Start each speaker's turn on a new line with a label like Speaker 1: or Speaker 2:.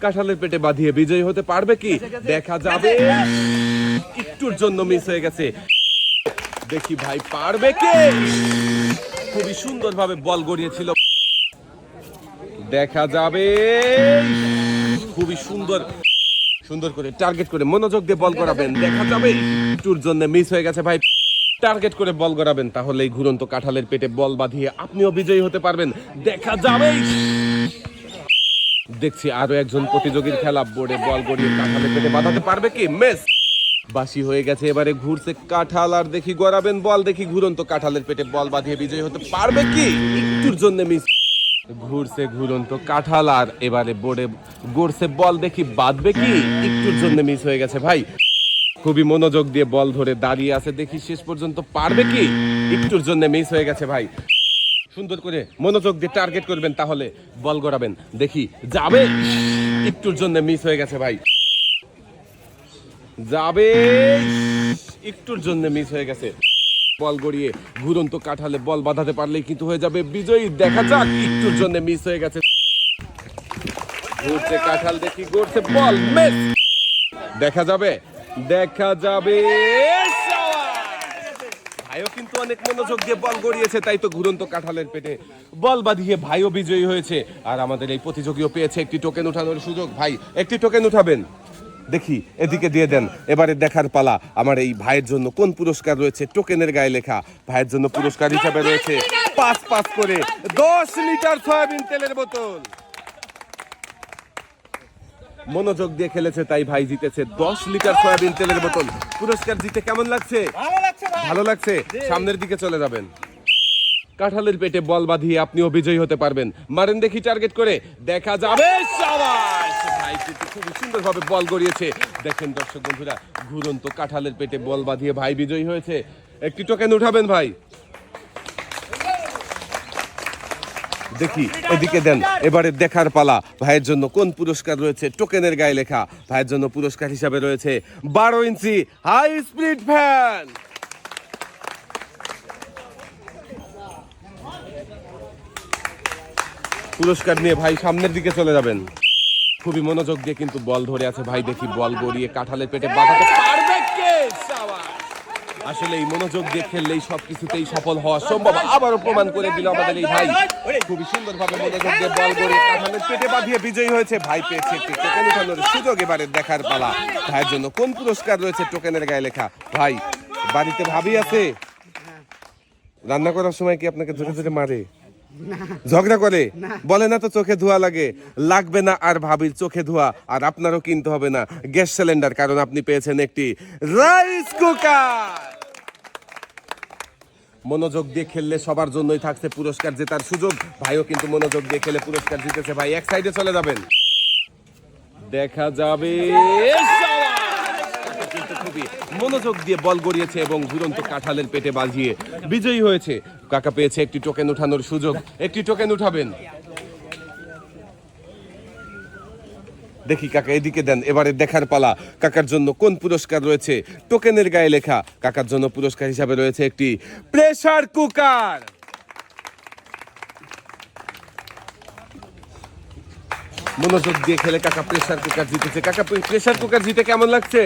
Speaker 1: কাঁঠালের পেটে বাঁধিয়ে বিজয়ী হতে পারবে কি? দেখা যাবে। একটুর জন্য মিস হয়ে গেছে। দেখি ভাই পারবে কে? খুবই সুন্দরভাবে বল গড়িয়েছিল। দেখা যাবে। খুবই সুন্দর। সুন্দর করে টার্গেট করে মনোযোগ দিয়ে বল করাবেন দেখা যাবে। একটুর জন্য মিস হয়ে গেছে ভাই। টার্গেট করে বল করাবেন তাহলে এই ঘুরন্ত কাঁঠালের পেটে বল বাঁধিয়ে আপনিও বিজয়ী হতে পারবেন। দেখা যাবে। দেখছি আরও একজন প্রতিযোগীর খেলা বোর্ডে বল গড়িয়ে পেটে বাঁধাতে পারবে কি? মেস! বাসি হয়ে গেছে, এবারে ঘুরছে কাঁঠাল, আর দেখি গড়াবেন বল, দেখি ঘুরন্ত কাঁঠালের পেটে বল বাঁধিয়ে বিজয়ী হতে পারবে কি? একটুর জন্য মিস! ঘুরছে ঘুরন্ত কাঁঠাল, আর এবারে বোর্ডে গড়ছে বল, দেখি বাঁধবে কি? একটুর জন্য মিস হয়ে গেছে ভাই। খুবই মনোযোগ দিয়ে বল ধরে দাঁড়িয়ে আছে, দেখি শেষ পর্যন্ত পারবে কি? একটুর জন্য মিস হয়ে গেছে ভাই। সুন্দর করে মনোযোগ দিয়ে টার্গেট করবেন, তাহলে বল গড়াবেন। দেখি, যাবে? একটুর জন্য মিস হয়ে গেছে ভাই। যাবে? একটুর জন্য মিস হয়ে গেছে। বল গড়িয়ে ঘুরন্ত কাঠালে বল বাঁধাতে পারলেই কিন্তু হয়ে যাবে বিজয়ী। দেখা যাক, একটুর জন্য মিস হয়ে গেছে। ঘুরছে কাঁঠাল দেখি, গড়ছে বল মিস দেখা যাবে? দেখা যাবে? ভাইও কিন্তু অনেক মনোযোগ দিয়ে বল গড়িয়েছে, তাই তো ঘুরন্ত কাঁঠালের পেটে বল বাঁধিয়ে ভাইও বিজয়ী হয়েছে। আর আমাদের এই প্রতিযোগীও পেয়েছে একটি টোকেন উঠানোর সুযোগ। ভাই, একটি টোকেন উঠাবেন? দেখি, এদিকে দিয়ে দেন। এবারে দেখার পালা, আমার এই ভাইয়ের জন্য কোন পুরস্কার রয়েছে? টোকেনের গায়ে লেখা, ভাইয়ের জন্য পুরস্কার হিসাবে রয়েছে পাঁচ পাঁচ করে দশ লিটার সয়াবিন তেলের বোতল। মনোযোগ দিয়ে খেলেছে, তাই ভাই জিতেছে দশ লিটার সয়াবিন তেলের বোতল। পুরস্কার জিতে কেমন লাগছে?
Speaker 2: ভালো লাগছে?
Speaker 1: সামনের দিকে চলে যাবেন। কাঁঠালের পেটে বল বাঁধিয়ে আপনিও বিজয়ী হতে পারবেন। মারেন দেখি টার্গেট করে। দেখা যাবে! ভাই কিন্তু খুবই সুন্দরভাবে বল গড়িয়েছে। দেখেন দর্শক বন্ধুরা ঘুরন্ত কাঁঠালের পেটে বল বাঁধিয়ে ভাই বিজয়ী হয়েছে। একটি টোকেন উঠাবেন ভাই। দেখি এদিকে দেন এবারে দেখার পালা। ভাইয়ের জন্য কোন পুরস্কার রয়েছে? টোকেনের গায়ে লেখা। ভাইয়ের জন্য পুরস্কার হিসাবে রয়েছে বারো ইঞ্চি হাই স্পিড ফ্যান পুরস্কার নিয়ে ভাই সামনের দিকে চলে যাবেন। খুবই মনোযোগ দিয়ে কিন্তু বল ধরে আছে ভাই, দেখি বল গড়িয়ে কাঁঠালের পেটে বাঁধাতে পারবে কে? আসলে এই মনোযোগ দিয়ে খেললেই সবকিছুতেই সফল হওয়া সম্ভব। আবারও প্রমাণ করে দিল আমাদের এই ভাই। খুবই সুন্দরভাবে মনোযোগ দিয়ে বল গড়িয়ে কাঁঠালের পেটে বাঁধিয়ে বিজয়ী হয়েছে। ভাই পেয়েছে একটি টোকেন উঠানোর সুযোগ এবারে দেখার পালা। ভাইয়ের জন্য কোন পুরস্কার রয়েছে টোকেনের গায়ে লেখা? ভাই, বাড়িতে ভাবি আছে। রান্না করার সময় কি আপনাকে ধরে ধরে মারে? ঝগড়া করে? বলে না তো চোখে ধোয়া লাগে। লাগবে না আর ভাবির চোখে ধোয়া আর আপনারও কিনতে হবে না। গ্যাস সিলিন্ডার কারণ আপনি পেয়েছেন একটি রাইস কুকার। মনোযোগ দিয়ে খেললে সবার জন্যই থাকছে পুরস্কার জেতার সুযোগ। ভাইও কিন্তু মনোযোগ দিয়ে খেলে পুরস্কার জিতেছে। ভাই এক সাইডে চলে যাবেন। দেখা যাবে। খুবই মনোযোগ দিয়ে বল গড়িয়েছে এবং ঘুরন্ত কাঁঠালের পেটে বাজিয়ে বিজয়ী হয়েছে। কাকা পেয়েছে একটি টোকেন উঠানোর সুযোগ। একটি টোকেন উঠাবেন। দেখি কাকা এদিকে দেন, এবারে দেখার পালা। কাকার জন্য কোন পুরস্কার রয়েছে? টোকেনের গায়ে লেখা। কাকার জন্য পুরস্কার হিসাবে রয়েছে একটি প্রেসার কুকার। মনোযোগ দিয়ে খেলে কাকা প্রেসার কুকার জিতেছে। কাকা, প্রেসার কুকার জিতে কেমন লাগছে?